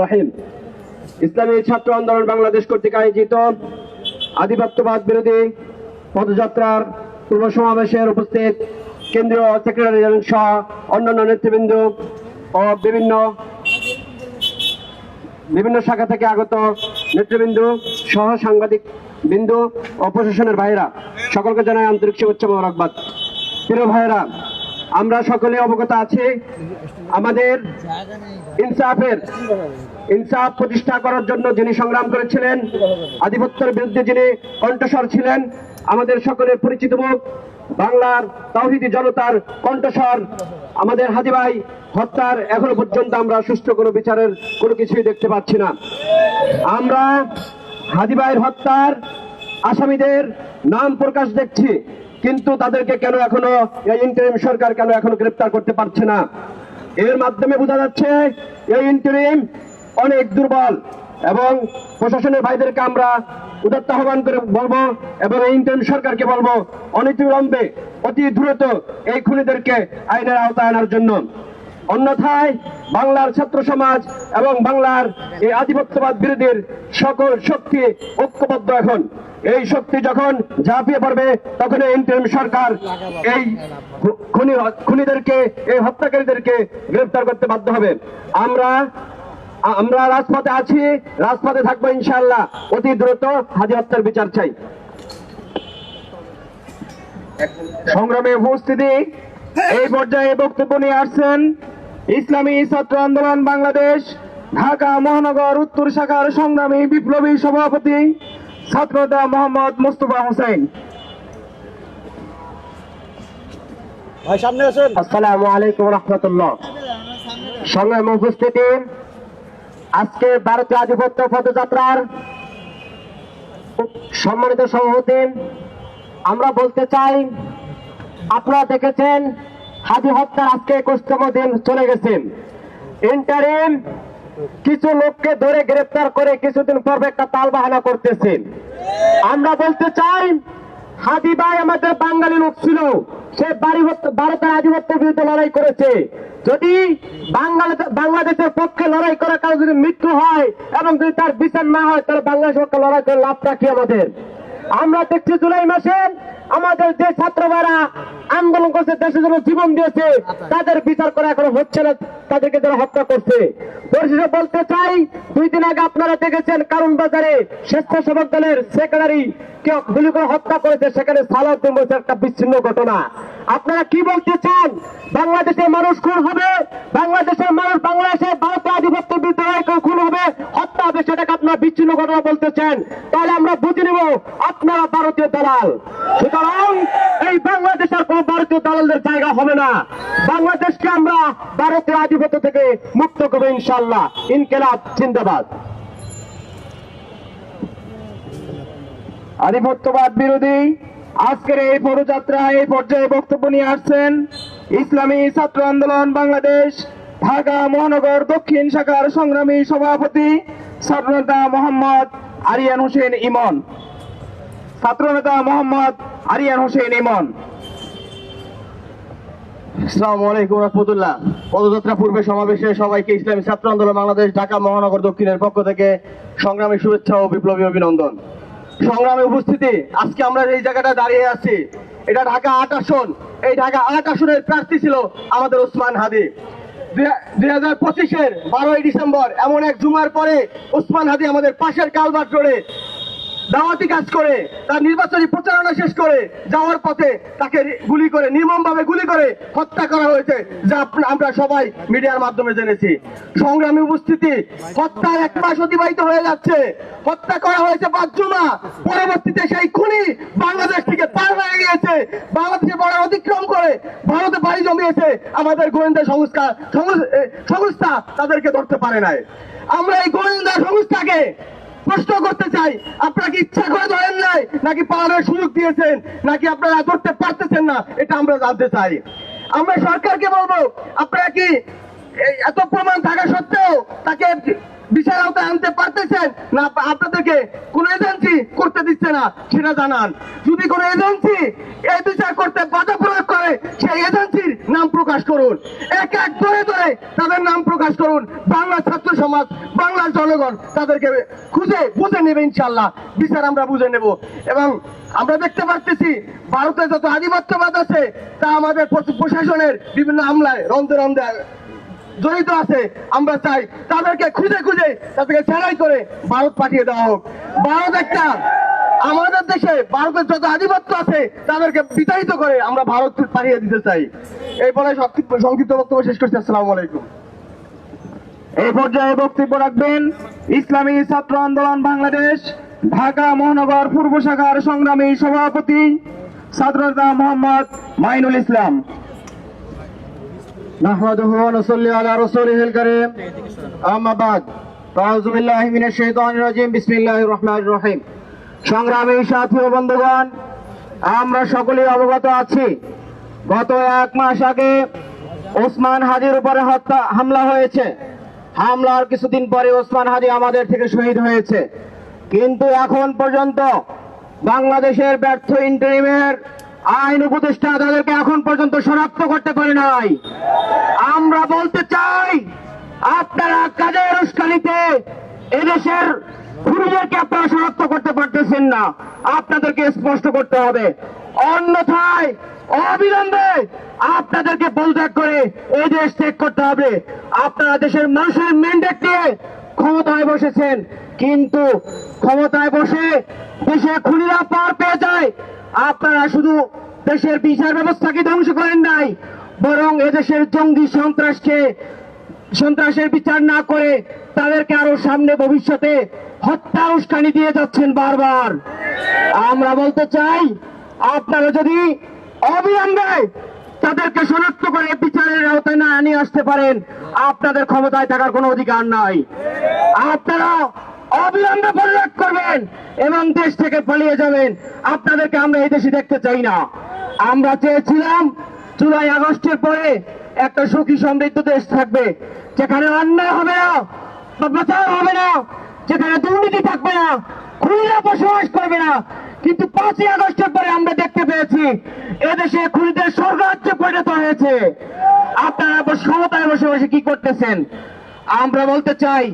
রহিম। ইসলামী ছাত্র আন্দোলন বাংলাদেশ কর্তৃক আয়োজিত আধিপত্যবাদ বিরোধী পদযাত্রার পূর্ব সমাবেশের উপস্থিত কেন্দ্রীয় সেক্রেটারি জেনারেল সহ অন্যান্য নেতৃবৃন্দ ও বিভিন্ন বিভিন্ন শাখা থেকে আগত নেতৃবৃন্দ সহ সাংবাদিক বিন্দু ও প্রশাসনের ভাইরা সকলকে জানাই আন্তরিক শুভেচ্ছা মোবারকবাদ। প্রিয় ভাইরা আমরা সকলে অবগত আছি, আমাদের ইনসাফের ইনসাফ প্রতিষ্ঠা করার জন্য যিনি সংগ্রাম করেছিলেন, আধিপত্যের বিরুদ্ধে যিনি কণ্ঠস্বর ছিলেন, আমাদের সকলের পরিচিত মুখ, বাংলার তাওহিদি জনতার কণ্ঠস্বর, আমাদের হাজি ভাই হত্যার এখনও পর্যন্ত আমরা সুষ্ঠু কোনো বিচারের কোনো কিছুই দেখতে পাচ্ছি না। আমরা হাজি ভাইয়ের হত্যার আসামিদের নাম প্রকাশ দেখছি। কিন্তু তাদেরকে কেন এখনও এই ইন্টারিম সরকার কেন এখনও গ্রেপ্তার করতে পারছে না? এর মাধ্যমে বোঝা যাচ্ছে এই ইন্টারিম অনেক দুর্বল এবং প্রশাসনের ভাইদেরকে আমরা উদাত্ত আহ্বান করে বলব এবং এই ইন্টারিম সরকারকে বলব অনতিবিলম্বে অতি দ্রুত এই খুনিদেরকে আইনের আওতায় আনার জন্য। অন্যথায় বাংলার ছাত্র সমাজ এবং বাংলার এই আধিপত্যবাদ বিরোধীর সকল শক্তি ঐক্যবদ্ধ এখন। এই শক্তি যখন ঝাঁপিয়ে পড়বে, তখন এই ইন্টারিম সরকার এই খুনি, খুনিদেরকে, এই হত্যাকারীদেরকে গ্রেফতার করতে বাধ্য হবে। আমরা আমরা রাজপথে আছি, রাজপথে থাকব ইনশাআল্লাহ। অতি দ্রুত হাজি হত্যার বিচার চাই। সংগ্রামে উপস্থিতি, এই পর্যায়ে বক্তব্য নিয়ে আসছেন ইসলামী ছাত্র আন্দোলন বাংলাদেশ ঢাকা মহানগর উত্তর শাখার সংগ্রামী বিপ্লবী সভাপতি ছাত্রনেতা মোহাম্মদ মুস্তফা হোসেন। আসসালামু আলাইকুম রহমতুল্লাহ। সংগ্রাম উপস্থিতি আজকে ভারতীয় আধিপত্য পদযাত্রার সম্মানিত সভাপতি আমরা বলতে চাই আপনারা দেখেছেন হাজি হত্যার আজকে একুশতম দিন চলে গেছেন। ইন্টারিম কিছু লোককে ধরে গ্রেপ্তার করে কিছুদিন পর একটা তাল বাহানা করতেছেন। আমরা বলতে চাই হাদি ভাই আমাদের বাঙালি লোক ছিল, সে ভারতের আধিপত্যের বিরুদ্ধে লড়াই করেছে। যদি বাংলাদেশ- বাংলাদেশের পক্ষে লড়াই করা কারও যদি মৃত্যু হয় এবং যদি তার বিচার না হয়, তাহলে বাংলাদেশের পক্ষে লড়াই করে লাভটা কি আমাদের। আমরা দেখছি জুলাই মাসে আমাদের যে ছাত্ররা আন্দোলন করছে, দেশের জন্য জীবন দিয়েছে, তাদের বিচার করা এখনও হচ্ছে না। তাদেরকে যারা হত্যা করছে। পরিশেষে বলতে চাই, দুই দিন আগে আপনারা দেখেছেন কারণ বাজারে স্বেচ্ছাসেবক দলের সেক্রেটারি কে গুলি করে হত্যা করেছে, সেখানে সালাউদ্দিন বলছে একটা বিচ্ছিন্ন ঘটনা। আপনারা কি বলতে চান? বাংলাদেশের মানুষ খুন হবে? বাংলাদেশের মানুষ বাংলাদেশে ভারতীয় আধিপত্য করে খুন হবে? হত্যা হবে সেটাকে আপনারা বিচ্ছিন্ন ঘটনা বলতে চান? তাহলে আমরা বুঝে নিব আপনারা ভারতীয় দালাল। সুতরাং এই বাংলাদেশের কোন ভারতীয় দালালদের জায়গা হবে না। বাংলাদেশকে আমরা ভারতীয় আধিপত্য থেকে মুক্ত করব ইনশাল্লাহ ইনকেলাব, জিন্দাবাদ। আধিপত্যবাদ বিরোধী, আজকের এই পদযাত্রা এই পর্যায়ে বক্তব্য নিয়ে আসছেন ইসলামী ছাত্র আন্দোলন বাংলাদেশ, ঢাকা মহানগর দক্ষিণ শাখার সংগ্রামী সভাপতি ছাত্রনেতা মোহাম্মদ আরিয়ান হোসেন ইমন। ছাত্রনেতা মোহাম্মদ আরিয়ান হোসেন ইমন। আসসালামু আলাইকুম রহমতুল্লাহ। পদযাত্রা পূর্বে সমাবেশে সবাইকে ইসলামী ছাত্র আন্দোলন বাংলাদেশ ঢাকা মহানগর দক্ষিণের পক্ষ থেকে সংগ্রামী শুভেচ্ছা ও বিপ্লবী অভিনন্দন। সংগ্রামে উপস্থিতি, আজকে আমরা এই জায়গাটা দাঁড়িয়ে আছি, এটা ঢাকা আট আসন। এই ঢাকা আট আসনের প্রার্থী ছিল আমাদের ওসমান হাদি। দুই হাজার পঁচিশের বারোই ডিসেম্বর, এমন এক জুমার পরে ওসমান হাদি আমাদের পাশের কালবাট রোডে দাওয়াতি কাজ করে, তার নির্বাচনী প্রচারণা শেষ করে, যাওয়ার পথে তাকে গুলি করে, নির্মমভাবে গুলি করে হত্যা করা হয়েছে, যা আমরা সবাই মিডিয়ার মাধ্যমে জেনেছি। সংগ্রামী উপস্থিতি হত্যার এক মাস অতিবাহিত হয়ে যাচ্ছে। হত্যা করা হয়েছে পাঁচ জুমা। পরবর্তীতে সেই খুনি বাংলাদেশ থেকে পার হয়ে গিয়েছে। বাংলাদেশে বড় অতিক্রম করে ভারতে বাড়ি জমিয়েছে। আমাদের গোয়েন্দা সংস্থা সংস্থা তাদেরকে ধরতে পারে নাই। আমরা এই গোয়েন্দা সংস্থাকে প্রশ্ন করতে চাই, আপনারা কি ইচ্ছা করে ধরেন নাই? নাকি পালানোর সুযোগ দিয়েছেন? নাকি আপনারা ধরতে পারতেছেন না? এটা আমরা জানতে চাই। আমরা সরকারকে বলব, আপনারা কি এত প্রমাণ থাকা সত্ত্বেও তাকে বিচার আওতায় আনতে পারতেছেন না, আপনাদেরকে কোন এজেন্সি করতে দিচ্ছে না, সেটা জানান। যদি কোন এজেন্সি এই বিচার করতে বাধা প্রয়োগ করে, সেই এজেন্সির নাম প্রকাশ করুন। এক এক ধরে ধরে তাদের নাম প্রকাশ করুন। বাংলা ছাত্র সমাজ, বাংলার জনগণ তাদেরকে খুঁজে বুঝে নেবে ইনশাল্লাহ বিচার আমরা বুঝে নেব। এবং আমরা দেখতে পাচ্ছি ভারতে যত আধিপত্যবাদ আছে, তা আমাদের প্রশাসনের বিভিন্ন আমলায় রন্ধে রন্ধে জড়িত আছে, আমরা চাই তাদেরকে খুঁজে খুঁজে তাদেরকে ছাড়াই করে ভারত পাঠিয়ে দেওয়া হোক। ভারত একটা, আমাদের দেশে ভারতের যত আধিপত্য আছে, তাদেরকে বিতাড়িত করে আমরা ভারত পাঠিয়ে দিতে চাই। এই বলে সংক্ষিপ্ত বক্তব্য শেষ করছি, আসসালামু আলাইকুম। এই পর্যায়ে বক্তব্য রাখবেন ইসলামী ছাত্র আন্দোলন বাংলাদেশ, ঢাকা মহানগর পূর্ব শাখার সংগ্রামী সভাপতি ছাত্রনেতা মোহাম্মদ মাইনুল ইসলাম। نحمده ونصلي على رسوله الكريم أما بعد فأعوذ بالله من الشيطان الرجيم بسم الله الرحمن الرحيم সংগ্রামী সাথী ও বন্ধুগণ আমরা সকলেই অবগত আছি গত এক মাস আগে ওসমান হাজির উপরে হত্যা হামলা হয়েছে হামলার কিছুদিন পরে ওসমান হাজি আমাদের থেকে শহীদ হয়েছে কিন্তু এখন পর্যন্ত বাংলাদেশের ব্যর্থ ইন্টারিমের আইন উপদেষ্টা তাদেরকে এখন পর্যন্ত শনাক্ত করতে পারে নাই। আমরা বলতে চাই, আপনারা কাজের উস্কানিতে এদেশের খুনিদেরকে আপনারা শনাক্ত করতে পারতেছেন না? আপনাদেরকে স্পষ্ট করতে হবে। অন্যথায়, অবিলম্বে আপনাদেরকে পদত্যাগ করে এই দেশ ত্যাগ করতে হবে। আপনারা দেশের মানুষের ম্যান্ডেট নিয়ে ক্ষমতায় বসেছেন। কিন্তু ক্ষমতায় বসে দেশে খুনিরা পার পেয়ে যায়। আপনারা শুধু দেশের বিচার ব্যবস্থাকে ধ্বংস করেন নাই, বরং এদেশের জঙ্গি সন্ত্রাসকে, সন্ত্রাসের বিচার না করে তাদেরকে আরও সামনে ভবিষ্যতে হত্যা উস্কানি দিয়ে যাচ্ছেন বারবার। আমরা বলতে চাই, আপনারা যদি অবিলম্বে তাদেরকে শনাক্ত করে বিচারের আওতায় না নিয়ে আসতে পারেন, আপনাদের ক্ষমতায় থাকার কোনো অধিকার নাই। আপনারা অবিলম্বে পরিত্যাগ করবেন এবং দেশ থেকে পালিয়ে যাবেন। আপনাদেরকে আমরা এই দেশে দেখতে চাই না। আমরা চেয়েছিলাম জুলাই, আগস্টের পরে একটা সুখী সমৃদ্ধ দেশ থাকবে, যেখানে অন্যায় হবে না বাঁচাও হবে না, যেখানে দুর্নীতি থাকবে না, খুনিরা বসবাস করবে না। কিন্তু পাঁচই আগস্টের পরে আমরা দেখতে পেয়েছি, এদেশে খুনিদের স্বর্গরাজ্যে পরিণত হয়েছে। আপনারা ক্ষমতায় বসে বসে কি করতেছেন? আমরা বলতে চাই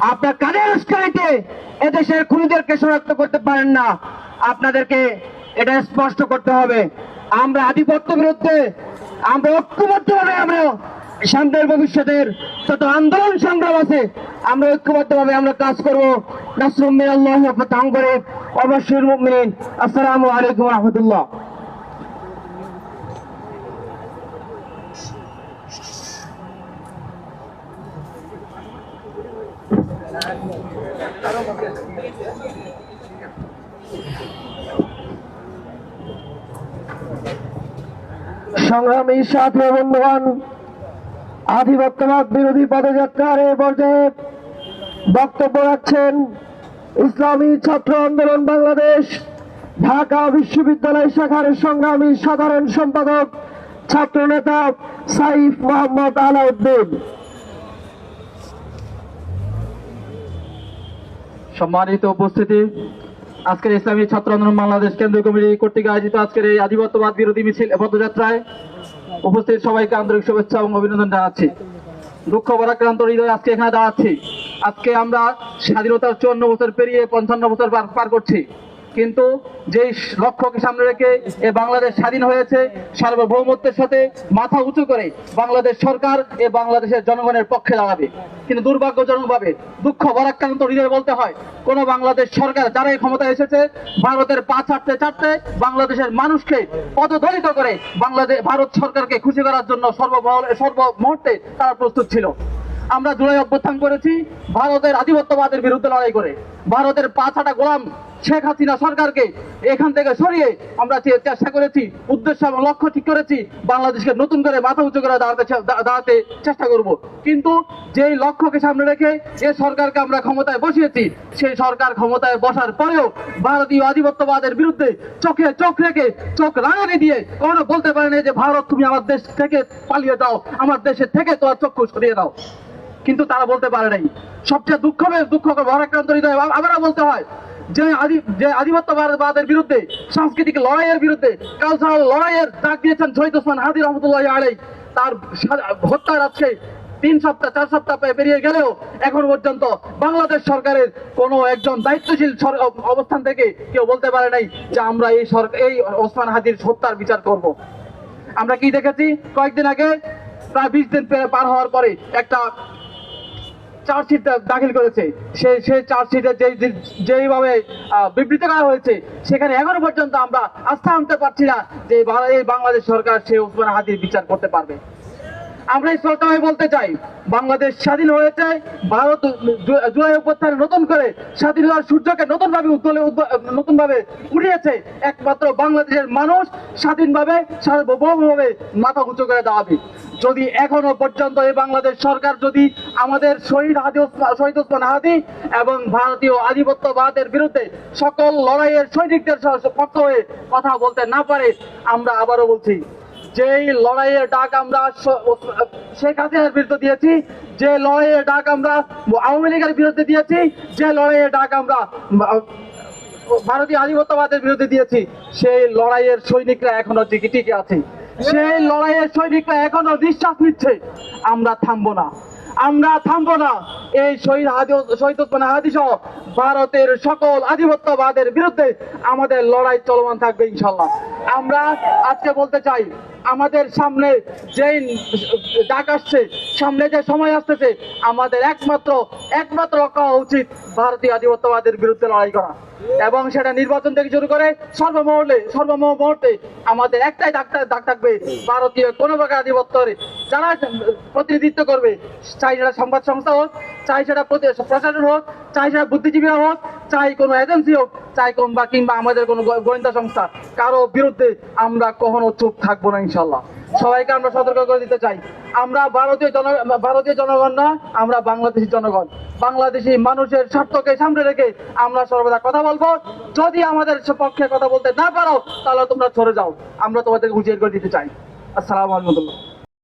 আপনার কাদের উস্কানিতে এদেশের খুনিদেরকে শনাক্ত করতে পারেন না? আপনাদেরকে এটা স্পষ্ট করতে হবে। আমরা আধিপত্য বিরুদ্ধে, আমরা ঐক্যবদ্ধভাবে আমরা সামনের ভবিষ্যতের যত আন্দোলন সংগ্রাম আছে, আমরা ঐক্যবদ্ধভাবে আমরা কাজ করব। নাসরুম মিনাল্লাহ করিম অবশ্যই আসসালামু আলাইকুম রাহমাতুল্লাহ। সংগ্রামী সাথী ও বন্ধুগণ, আধিপত্যবাদ বিরোধী পদযাত্রার এই পর্যায়ে বক্তব্য রাখছেন ইসলামী ছাত্র আন্দোলন বাংলাদেশ, ঢাকা বিশ্ববিদ্যালয় শাখার সংগ্রামী সাধারণ সম্পাদক ছাত্রনেতা সাইফ মোহাম্মদ আলাউদ্দিন। সম্মানিত উপস্থিতি। আজকের ইসলামী ছাত্র আন্দোলন বাংলাদেশ কেন্দ্রীয় কমিটি কর্তৃক আয়োজিত আজকের এই আধিপত্যবাদ বিরোধী মিছিল পদযাত্রায় উপস্থিত সবাইকে আন্তরিক শুভেচ্ছা এবং অভিনন্দন জানাচ্ছি। দুঃখ বরাক্রান্ত হৃদয় আজকে এখানে দাঁড়াচ্ছি। আজকে আমরা স্বাধীনতার চুয়ান্ন বছর পেরিয়ে পঞ্চান্ন বছর পার করছি। কিন্তু যেই লক্ষ্যকে সামনে রেখে এ বাংলাদেশ স্বাধীন হয়েছে, সার্বভৌমত্বের সাথে মাথা উঁচু করে বাংলাদেশ সরকার এ বাংলাদেশের জনগণের পক্ষে দাঁড়াবে। কিন্তু দুর্ভাগ্যজনকভাবে, দুঃখ বরাক্রান্ত হৃদয় বলতে হয়, কোন বাংলাদেশ সরকার যারা এই ক্ষমতায় এসেছে, ভারতের পা ছাড়তে ছাড়তে বাংলাদেশের মানুষকে পদদলিত করে বাংলাদেশ ভারত সরকারকে খুশি করার জন্য সর্বমহল সর্ব মুহূর্তে তারা প্রস্তুত ছিল। আমরা জুলাই অভ্যুত্থান করেছি, ভারতের আধিপত্যবাদের বিরুদ্ধে লড়াই করে। ভারতের পা ছাটা গোলাম শেখ হাসিনা সরকারকে এখান থেকে সরিয়ে আমরা চেষ্টা করেছি, উদ্দেশ্য এবং লক্ষ্য ঠিক করেছি, বাংলাদেশকে নতুন করে মাথা উঁচু করে দাঁড়াতে চেষ্টা করব। কিন্তু যেই লক্ষ্যকে সামনে রেখে যে সরকারকে আমরা ক্ষমতায় বসিয়েছি, সেই সরকার ক্ষমতায় বসার পরেও ভারতীয় আধিপত্যবাদের বিরুদ্ধে চোখে চোখ রেখে, চোখ রাঙানি দিয়ে কখনো বলতে পারে না যে, ভারত, তুমি আমার দেশ থেকে পালিয়ে দাও আমার দেশের থেকে তোমার চক্ষু সরিয়ে দাও। কিন্তু তারা বলতে পারে নাই। সবচেয়ে দুঃখ দুঃখ ভারাক্রান্ত হৃদয় আব- আবারও বলতে হয় যে যে আধিপত্যবাদের বিরুদ্ধে, সাংস্কৃতিক লড়াইয়ের বিরুদ্ধে কালচারাল লড়াইয়ের ডাক দিয়েছেন শহীদ ওসমান হাদি রহমতুল্লাহ আলাই তার হত্যার আজকে তিন সপ্তাহ, চার সপ্তাহ পে- পেরিয়ে গেলেও এখন পর্যন্ত বাংলাদেশ সরকারের কোনো একজন দায়িত্বশীল অবস্থান থেকে কেউ বলতে পারে নাই যে আমরা এই সরকার এই ওসমান হাদির হত্যার বিচার করব। আমরা কি দেখেছি? কয়েকদিন আগে, প্রায় বিশ দিন পার হওয়ার পরে একটা চার্জশিট দাখিল করেছে। সেই সেই চার্জশিটে যেই যেইভাবে বিবৃতি করা হয়েছে, সেখানে এখনও পর্যন্ত আমরা আস্থা আনতে পারছি না যে বাংলাদেশ সরকার সেই ওসমান হাদির বিচার করতে পারবে। আমরা এই সরকারে বলতে চাই, বাংলাদেশ স্বাধীন হয়েছে, ভারত জুলাই অভ্যুত্থানে নতুন করে স্বাধীনতার সূর্যকে নতুন ভাবে উত্তোলে নতুন ভাবে একমাত্র বাংলাদেশের মানুষ স্বাধীনভাবে, সার্বভৌমভাবে মাথা উঁচু করে দাঁড়াবে। যদি এখনও পর্যন্ত এই বাংলাদেশ সরকার যদি আমাদের শহীদ হাদি শহীদ ওসমান হাদি এবং ভারতীয় আধিপত্যবাদের বিরুদ্ধে সকল লড়াইয়ের সৈনিকদের পক্ষ হয়ে কথা বলতে না পারে, আমরা আবারও বলছি, যেই লড়াইয়ের ডাক আমরা শেখ হাসিনার বিরুদ্ধে দিয়েছি, যে লড়াইয়ের ডাক আমরা আওয়ামী লীগের বিরুদ্ধে দিয়েছি, যে লড়াইয়ের ডাক আমরা ভারতীয় আধিপত্যবাদের বিরুদ্ধে দিয়েছি, সেই লড়াইয়ের সৈনিকরা এখনও টিকে টিকে আছে। সেই লড়াইয়ের সৈনিকরা এখনও নিঃশ্বাস নিচ্ছে। আমরা থামবো না। আমরা থামবো না। এই শহীদ হাদি শহীদ হাদি সহ ভারতের সকল আধিপত্যবাদের বিরুদ্ধে আমাদের লড়াই চলমান থাকবে ইনশাল্লাহ আমরা আজকে বলতে চাই, আমাদের সামনে যেই ডাক আসছে, সামনে যে সময় আসতেছে, আমাদের একমাত্র একমাত্র হওয়া উচিত ভারতীয় আধিপত্যবাদের বিরুদ্ধে লড়াই করা। এবং সেটা নির্বাচন থেকে শুরু করে সর্বমহলে সর্বমুহূর্তে আমাদের একটাই ডাক্তার ডাক থাকবে, ভারতীয় কোনো প্রকার আধিপত্যের যারা প্রতিনিধিত্ব করবে, চাই সেটা সংবাদ সংস্থা হোক, চাই সেটা প্রশাসন হোক, চাই সেটা বুদ্ধিজীবীরা হোক, চাই কোনো এজেন্সি হোক চাই কোন বা কিংবা আমাদের কোনো গোয়েন্দা সংস্থা, কারও বিরুদ্ধে আমরা কখনো চুপ থাকব না ইনশাল্লাহ সবাইকে আমরা সতর্ক করে দিতে চাই। আমরা ভারতীয় জন ভারতীয় জনগণ না, আমরা বাংলাদেশি জনগণ। বাংলাদেশি মানুষের স্বার্থকে সামনে রেখে আমরা সর্বদা কথা বলব। যদি আমাদের পক্ষে কথা বলতে না পারো, তাহলে তোমরা সরে যাও। আমরা তোমাদের হুঁশিয়ার করে দিতে চাই। আসসালামু আলাইকুম।